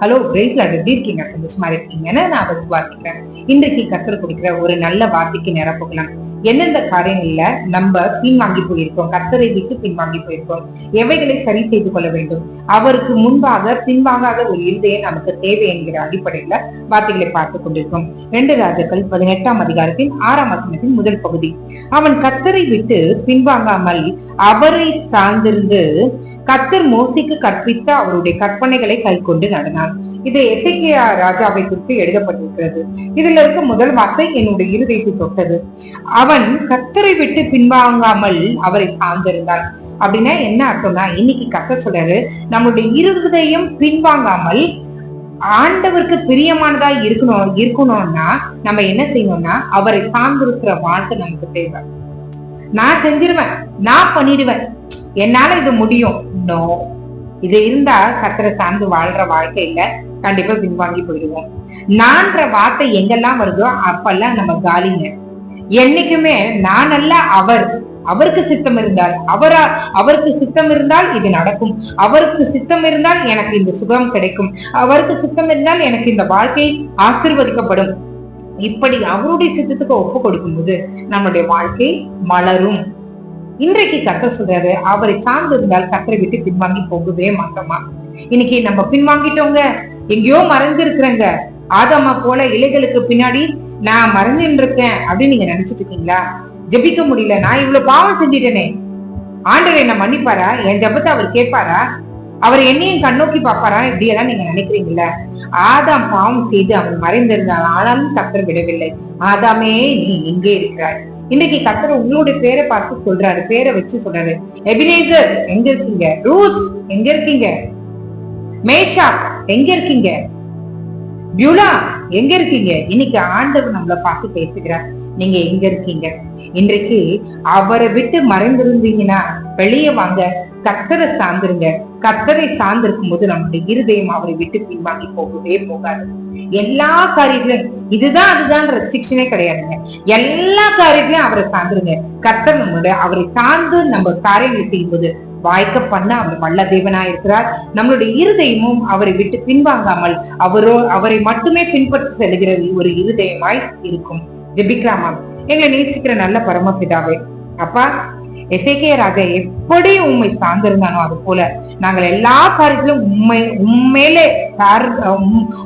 Hello பிரேஸ்லாட் எப்படி இருக்கீங்க? சந்தோஷமா இருக்கீங்கன்னு நான் வச்சு வாசிக்கிறேன் இன்றைக்கு கத்தர் கொடுக்கிற ஒரு நல்ல வார்த்தைக்கு நேரம் போகலாம். எந்தெந்த காரியங்கள்ல நம்ம பின்வாங்கி போயிருக்கோம்? கத்தரை விட்டு பின்வாங்கி போயிருக்கோம். எவைகளை சரி செய்து கொள்ள வேண்டும்? அவருக்கு முன்பாக பின்வாங்காத ஒரு இருதயம் நமக்கு தேவை என்கிற அடிப்படையில வார்த்தைகளை பார்த்து கொண்டிருக்கோம். ரெண்டு ராஜாக்கள் பதினெட்டாம் அதிகாரத்தின் ஆறாம் வசனத்தின் முதல் பகுதி. அவன் கத்தரை விட்டு பின்வாங்காமல் அவரை சார்ந்திருந்து கத்தர் மோசிக்கு கற்பித்த அவருடைய கற்பனைகளை கை கொண்டு நடனான் இது எசேக்கியா ராஜாவை குறித்து எழுதப்பட்டிருக்கிறது. இதுல இருக்க முதல் வார்த்தை என்னுடைய இருதயத்தை தொட்டது. அவன் கத்தரை விட்டு பின்வாங்காமல் அவரை சார்ந்திருந்தான். அப்படின்னா என்ன அர்த்தம்னா இன்னைக்கு கத்த சொல்றாரு நம்மளுடைய இருதயம் பின்வாங்காமல் ஆண்டவருக்கு பிரியமானதா இருக்கணும் இருக்கணும்னா நம்ம என்ன செய்யணும்னா அவரை சார்ந்திருக்கிற வாழ்க்கை நமக்கு தேவை. நான் செஞ்சிருவேன் நான் பண்ணிடுவேன் என்னால இது முடியும். நோ இது இருந்தா சத்திர சார்ந்து வாழ்ற வாழ்க்கையில கண்டிப்பா பின்வாங்கி போயிடுவோம். நான்ற வார்த்தை எங்கெல்லாம் வருதோ அப்பெல்லாம் நம்ம காலிங்க. என்னைக்குமே நான் அல்ல அவர். அவருக்கு சித்தம் இருந்தால் அவரா அவருக்கு சித்தம் இருந்தால் இது நடக்கும். அவருக்கு சித்தம் இருந்தால் எனக்கு இந்த சுகம் கிடைக்கும். அவருக்கு சித்தம் இருந்தால் எனக்கு இந்த வாழ்க்கை ஆசிர்வதிக்கப்படும். இப்படி அவருடைய சித்தத்துக்கு ஒப்பு கொடுக்கும்போது நம்மளுடைய வாழ்க்கை மலரும். இன்றைக்கு கத்த சொல்றாரு அவரை சார்ந்து இருந்தால் கத்தரை விட்டு பின்வாங்கி போகவே மாட்டோமா? இன்னைக்கு நம்ம பின்வாங்கிட்டோங்க எங்கேயோ மறைஞ்சு இருக்கிறேங்க. ஆதாமா போல இலைகளுக்கு பின்னாடி நான் மறைஞ்சுன்னு இருக்கேன் அப்படின்னு நீங்க நினைச்சிட்டு இருக்கீங்களா? ஜெபிக்க முடியல நான் இவ்வளவு பாவம் செஞ்சிட்டேனே. ஆண்டவர் என்ன மன்னிப்பாரா? என் ஜபத்தை அவர் கேட்பாரா? அவர் என்னையும் கண்ணோக்கி பார்ப்பாரா? இப்படி எல்லாம் நீங்க நினைக்கிறீங்களா? ஆதாம் பாவம் செய்து அவன் மறைந்திருந்தான் ஆனாலும் கத்தர் விடவில்லை. ஆதாமே நீ எங்கே இருக்கிறாய். இன்னைக்கு கத்தர் உங்களுடைய பேரை பார்த்து சொல்றாரு பேரை வச்சு சொல்றாரு. எபினேசர் எங்க இருக்கீங்க? ரூத் எங்க இருக்கீங்க? மேஷா எங்க இருக்கீங்க? பியூலா எங்க இருக்கீங்க? இன்னைக்கு ஆண்டவர் நம்மளை பார்த்து பேசுகிறார். நீங்க எங்க இருக்கீங்க? இன்றைக்கு அவரை விட்டு மறைந்திருந்தீங்கன்னா வெளியே வாங்க கத்தரை சார்ந்துருங்க. கத்தரை சார்ந்திருக்கும் போது நம்முடைய இருதயம் அவரை விட்டு பின்வாங்கி போகவே போகாது. எல்லா காரியத்திலும் இதுதான் அதுதான் ரெஸ்ட்ரிக்ஷனே கிடையாதுங்க. எல்லா காரியத்திலும் அவரை சார்ந்துருங்க. கத்தர் நம்மளுடைய அவரை சார்ந்து நம்ம காரியங்களை செய்யும்போது வாய்க்க பண்ண அவர் வல்ல தேவனா இருக்கிறார். நம்மளுடைய இருதயமும் அவரை விட்டு பின்வாங்காமல் அவரோ அவரை மட்டுமே பின்பற்றி செல்கிற ஒரு இருதயமாய் இருக்கும். ஜெபிக்ராமா எங்களை நேசிக்கிற நல்ல பரமபிதாவே அப்பா எசேக்கிய ராஜா எப்படி உண்மை சார்ந்திருந்தானோ அது போல நாங்கள் எல்லா காரியத்திலும் உண்மை உண்மையிலே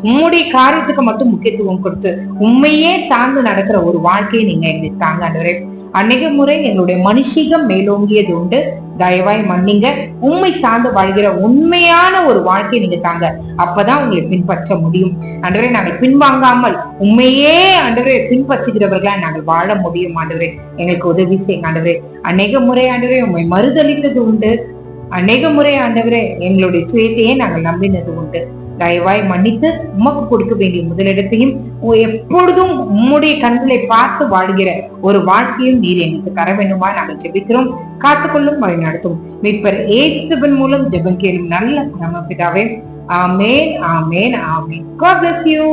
உம்முடைய காரியத்துக்கு மட்டும் முக்கியத்துவம் கொடுத்து உண்மையே சார்ந்து நடக்கிற ஒரு வாழ்க்கையை நீங்க எங்களுக்கு தாங்க ஆண்டவரே. அநேக முறை எங்களுடைய மனுஷிகம் மேலோங்கியது உண்டு. தயவாய் மன்னிங்க. உண்மை சார்ந்து வாழ்கிற உண்மையான ஒரு வாழ்க்கையை நீங்க தாங்க. அப்பதான் உங்களை பின்பற்ற முடியும். அன்றவரை நாங்கள் பின்வாங்காமல் உண்மையே அன்றவரை பின்பற்றுகிறவர்களா நாங்கள் வாழ முடியும் ஆண்டவரே. எங்களுக்கு உதவி செய்யுங்க ஆண்டவரே. அநேக முறை ஆண்டவரே உண்மை மறுதளித்தது உண்டு. அநேக முறை ஆண்டவரே எங்களுடைய சுயத்தையே நாங்கள் நம்பினது உண்டு. தயவாய் மன்னித்து உமக்கு கொடுக்க வேண்டிய முதலிடத்தையும் எப்பொழுதும் உம்முடைய கண்களை பார்த்து வாழ்கிற ஒரு வாழ்க்கையும் நீர் எங்களுக்கு தர வேண்டுமா நாங்கள் ஜெபிக்கிறோம். காத்துக்கொள்ளும் வழி நடத்தும். மீட்பர் ஏசுவன் மூலம் ஜெபம் கேளும் நல்ல பிதாவே. ஆமேன் ஆமேன் ஆமேன். God bless you.